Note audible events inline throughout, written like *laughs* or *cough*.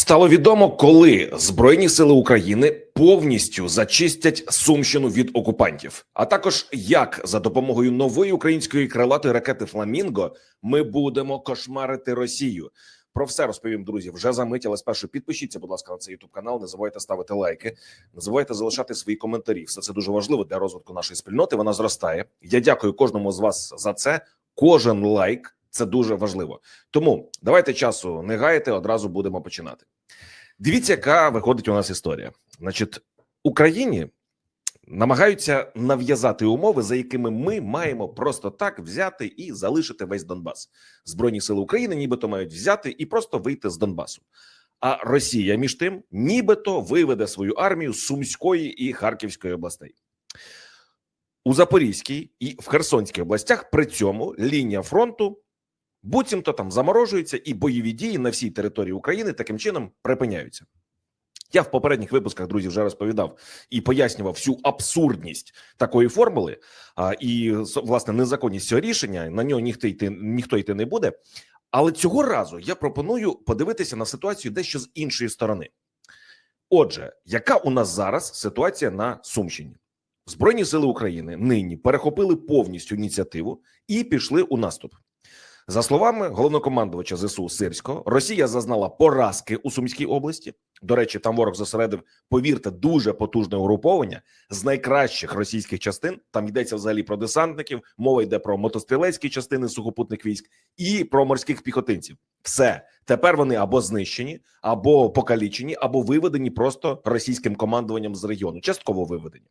Стало відомо, коли Збройні сили України повністю зачистять Сумщину від окупантів, а також як за допомогою нової української крилатої ракети Фламінго ми будемо кошмарити Росію. Про все розповім, друзі. Вже за мить, але спершу підпишіться, будь ласка, на цей youtube канал. Не забувайте ставити лайки, не забувайте залишати свої коментарі. Все це дуже важливо для розвитку нашої спільноти. Вона зростає. Я дякую кожному з вас за це. Кожен лайк це дуже важливо. Тому давайте часу не гаяти, одразу будемо починати. Дивіться, яка виходить у нас історія. Значить, Україні намагаються нав'язати умови, за якими ми маємо просто так взяти і залишити весь Донбас. Збройні сили України, нібито мають взяти і просто вийти з Донбасу. А Росія, між тим, нібито виведе свою армію з Сумської і Харківської областей. У Запорізькій і в Херсонській областях при цьому лінія фронту буцімто там заморожується, і бойові дії на всій території України таким чином припиняються. Я в попередніх випусках друзі вже розповідав і пояснював всю абсурдність такої формули а, і власне незаконність цього рішення. На нього ніхто йти ніхто йти не буде. Але цього разу я пропоную подивитися на ситуацію дещо з іншої сторони. Отже, яка у нас зараз ситуація на Сумщині? Збройні сили України нині перехопили повністю ініціативу і пішли у наступ. За словами головнокомандувача ЗСУ Сирського, Росія зазнала поразки у Сумській області. До речі, там ворог зосередив, повірте, дуже потужне угруповання з найкращих російських частин. Там йдеться взагалі про десантників, мова йде про мотострілецькі частини сухопутних військ і про морських піхотинців. Все тепер вони або знищені, або покалічені, або виведені просто російським командуванням з регіону. Частково виведені.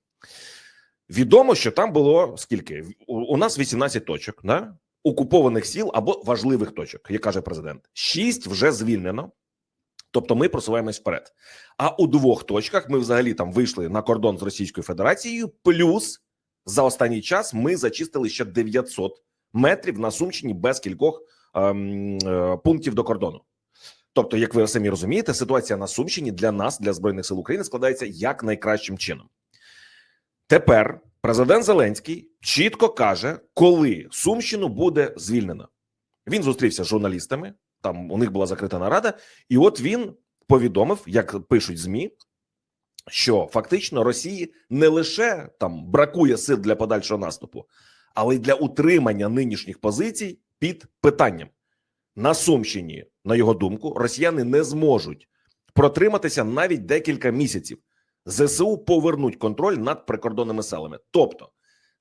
Відомо, що там було скільки у нас 18 точок, да? Окупованих сіл або важливих точок, як каже президент. Шість вже звільнено. Тобто ми просуваємось вперед. А у двох точках ми взагалі там вийшли на кордон з Російською Федерацією. Плюс за останній час ми зачистили ще 900 метрів на Сумщині без кількох ем, е, пунктів до кордону. Тобто, як ви самі розумієте, ситуація на Сумщині для нас, для збройних сил України, складається як найкращим чином. Тепер президент Зеленський чітко каже, коли Сумщину буде звільнено. Він зустрівся з журналістами. Там у них була закрита нарада, і от він повідомив, як пишуть змі, що фактично Росії не лише там бракує сил для подальшого наступу, але й для утримання нинішніх позицій під питанням на Сумщині. На його думку, росіяни не зможуть протриматися навіть декілька місяців. ЗСУ повернуть контроль над прикордонними селами. Тобто,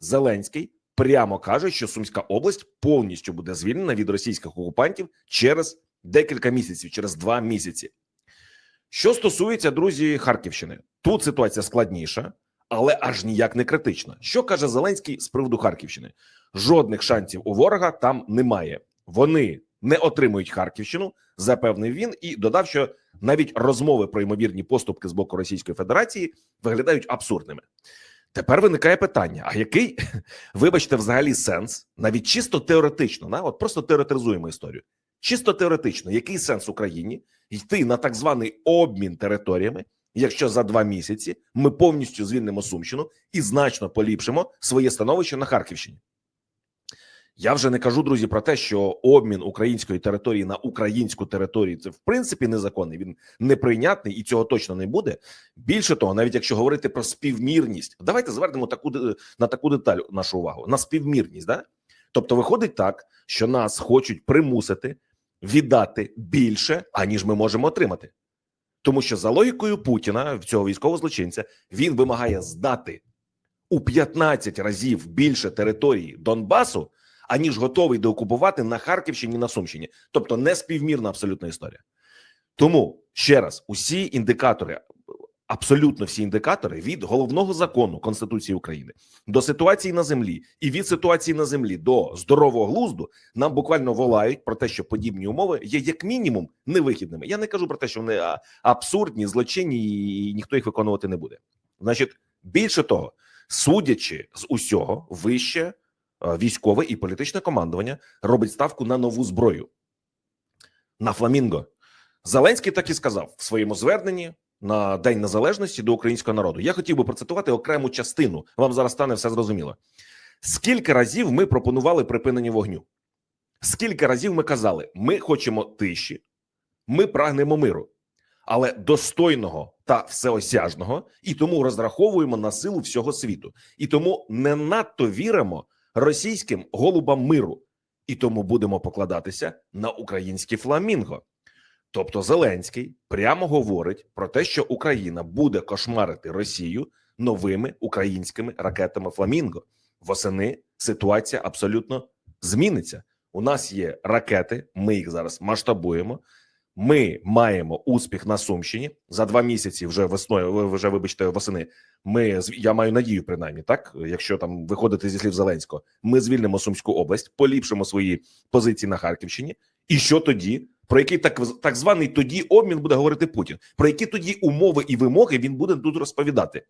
Зеленський прямо каже, що Сумська область повністю буде звільнена від російських окупантів через декілька місяців, через два місяці. Що стосується друзі Харківщини, тут ситуація складніша, але аж ніяк не критична. Що каже Зеленський з приводу Харківщини? Жодних шансів у ворога там немає. Вони не отримують Харківщину, запевнив він і додав, що навіть розмови про ймовірні поступки з боку Російської Федерації виглядають абсурдними. Тепер виникає питання: а який, *laughs* вибачте, взагалі сенс, навіть чисто теоретично, на от просто теоретизуємо історію. Чисто теоретично, який сенс Україні йти на так званий обмін територіями, якщо за два місяці ми повністю звільнимо Сумщину і значно поліпшимо своє становище на Харківщині? Я вже не кажу, друзі, про те, що обмін української території на українську територію це в принципі незаконний. Він неприйнятний і цього точно не буде. Більше того, навіть якщо говорити про співмірність, давайте звернемо таку на таку деталь нашу увагу на співмірність. Да? Тобто, виходить так, що нас хочуть примусити віддати більше, аніж ми можемо отримати, тому що за логікою Путіна, цього військового злочинця, він вимагає здати у 15 разів більше території Донбасу аніж готовий деокупувати на Харківщині на Сумщині, тобто неспівмірна абсолютна історія. Тому ще раз усі індикатори, абсолютно всі індикатори від головного закону Конституції України до ситуації на землі, і від ситуації на землі до здорового глузду нам буквально волають про те, що подібні умови є як мінімум невихідними. Я не кажу про те, що вони абсурдні, злочинні, і ніхто їх виконувати не буде. Значить, більше того, судячи з усього, вище військове і політичне командування робить ставку на нову зброю на Фламінго. Зеленський так і сказав в своєму зверненні на День Незалежності до українського народу. Я хотів би процитувати окрему частину. Вам зараз стане все зрозуміло. Скільки разів ми пропонували припинення вогню? Скільки разів ми казали, ми хочемо тиші, ми прагнемо миру. але достойного та всеосяжного, і тому розраховуємо на силу всього світу, і тому не надто віримо російським голубам миру, і тому будемо покладатися на українські фламінго. Тобто Зеленський прямо говорить про те, що Україна буде кошмарити Росію новими українськими ракетами Фламінго. Восени ситуація абсолютно зміниться. У нас є ракети, ми їх зараз масштабуємо. Ми маємо успіх на Сумщині за два місяці. Вже весною, вже вибачте, восени. Ми я маю надію, принаймні, так якщо там виходити зі слів Зеленського, ми звільнимо Сумську область, поліпшимо свої позиції на Харківщині. І що тоді? Про який так так званий тоді обмін буде говорити Путін? Про які тоді умови і вимоги він буде тут розповідати?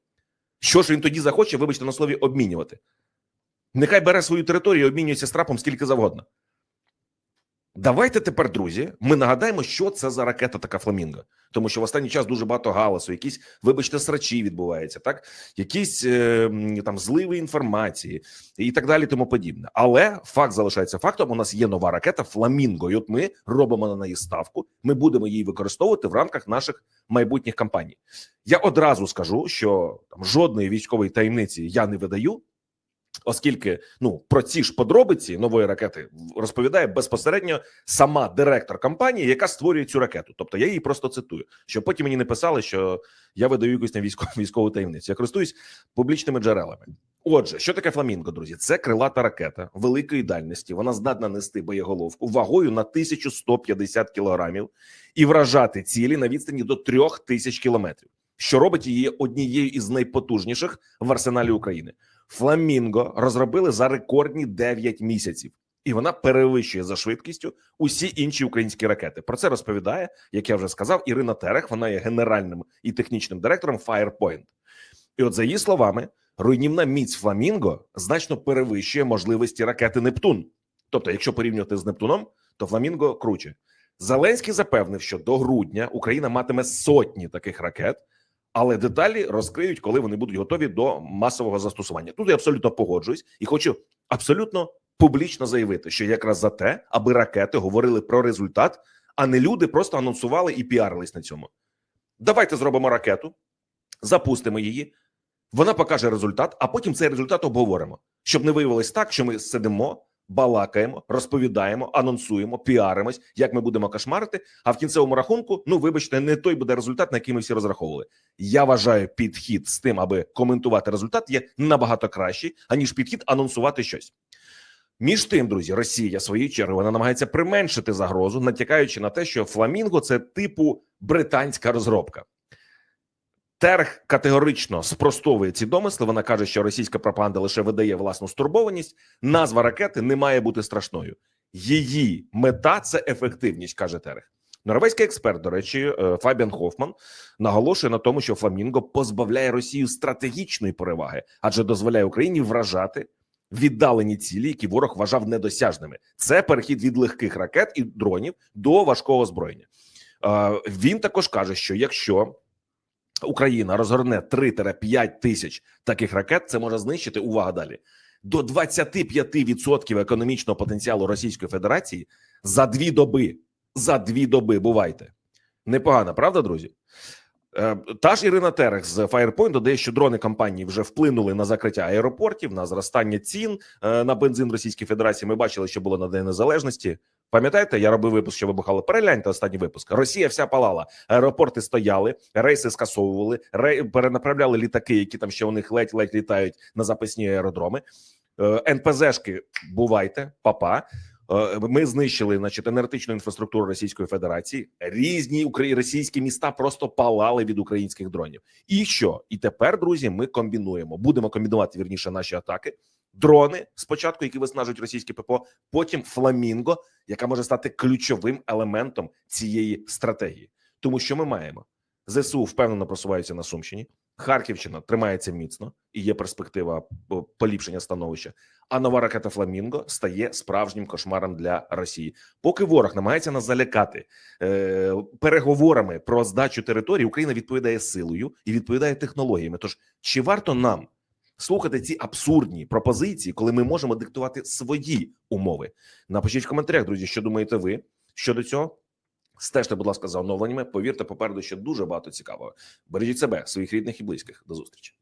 Що ж він тоді захоче, вибачте на слові, обмінювати? Нехай бере свою територію і обмінюється з трапом скільки завгодно. Давайте тепер, друзі, ми нагадаємо, що це за ракета така фламінго, тому що в останній час дуже багато галасу, якісь, вибачте, срачі відбуваються, так якісь е, там зливи інформації і так далі, тому подібне. Але факт залишається фактом. У нас є нова ракета Фламінго, і от ми робимо на неї ставку. Ми будемо її використовувати в рамках наших майбутніх кампаній. Я одразу скажу, що там жодної військової таємниці я не видаю. Оскільки ну про ці ж подробиці нової ракети розповідає безпосередньо сама директор компанії, яка створює цю ракету. Тобто я її просто цитую, щоб потім мені не писали, що я видаю якусь на військову *laughs* військову таємницю. Я користуюсь публічними джерелами. Отже, що таке фламінго, друзі? Це крилата ракета великої дальності. Вона здатна нести боєголовку вагою на 1150 кілограмів і вражати цілі на відстані до 3000 кілометрів, що робить її однією із найпотужніших в арсеналі України. Фламінго розробили за рекордні 9 місяців, і вона перевищує за швидкістю усі інші українські ракети. Про це розповідає, як я вже сказав, Ірина Терех. Вона є генеральним і технічним директором Firepoint. І от за її словами, руйнівна міць Фламінго значно перевищує можливості ракети Нептун. Тобто, якщо порівнювати з Нептуном, то Фламінго круче. Зеленський запевнив, що до грудня Україна матиме сотні таких ракет, але деталі розкриють, коли вони будуть готові до масового застосування. Тут я абсолютно погоджуюсь і хочу абсолютно публічно заявити, що якраз за те, аби ракети говорили про результат, а не люди просто анонсували і піарились на цьому. Давайте зробимо ракету, запустимо її. Вона покаже результат, а потім цей результат обговоримо, щоб не виявилось так, що ми сидимо, балакаємо, розповідаємо, анонсуємо, піаримось, як ми будемо кошмарити. А в кінцевому рахунку, ну вибачте, не той буде результат, на який ми всі розраховували. Я вважаю, підхід з тим, аби коментувати результат, є набагато кращий, аніж підхід анонсувати щось. Між тим, друзі, Росія своєю чергою вона намагається применшити загрозу, натякаючи на те, що Фламінго це типу британська розробка. Терг категорично спростовує ці домисли. Вона каже, що російська пропаганда лише видає власну стурбованість. Назва ракети не має бути страшною. Її мета це ефективність, каже Терех. Норвезький експерт, до речі, е, Фабіан Хофман наголошує на тому, що Фламінго позбавляє Росію стратегічної переваги, адже дозволяє Україні вражати віддалені цілі, які ворог вважав недосяжними. Це перехід від легких ракет і дронів до важкого озброєння. Е, Він також каже, що якщо Україна розгорне 3-5 тисяч таких ракет, це може знищити увага далі до 25% економічного потенціалу Російської Федерації за дві доби. За дві доби бувайте непогано, правда, друзі? Е, Та ж Ірина Терех з Firepoint додає, що дрони компанії вже вплинули на закриття аеропортів, на зростання цін е, на бензин Російської Федерації. Ми бачили, що було на День Незалежності. Пам'ятаєте, я робив випуск, що вибухало. Перегляньте останній випуск. Росія вся палала. Аеропорти стояли, рейси скасовували, рей... перенаправляли літаки, які там ще у них ледь-ледь літають на запасні аеродроми. Е, НПЗшки, бувайте, папа. Ми знищили значить, енергетичну інфраструктуру Російської Федерації. Різні російські міста просто палали від українських дронів. І що? І тепер, друзі, ми комбінуємо. Будемо комбінувати вірніше наші атаки. Дрони спочатку, які виснажують російське ППО, потім фламінго, яка може стати ключовим елементом цієї стратегії. Тому що ми маємо ЗСУ впевнено просуваються на Сумщині. Харківщина тримається міцно і є перспектива поліпшення становища. А нова ракета Фламінго стає справжнім кошмаром для Росії. Поки ворог намагається нас залякати е, переговорами про здачу території, Україна відповідає силою і відповідає технологіями. Тож чи варто нам слухати ці абсурдні пропозиції, коли ми можемо диктувати свої умови? Напишіть в коментарях, друзі, що думаєте ви щодо цього. Стежте, будь ласка, за оновленнями. Повірте, попереду ще дуже багато цікавого. Бережіть себе, своїх рідних і близьких. До зустрічі.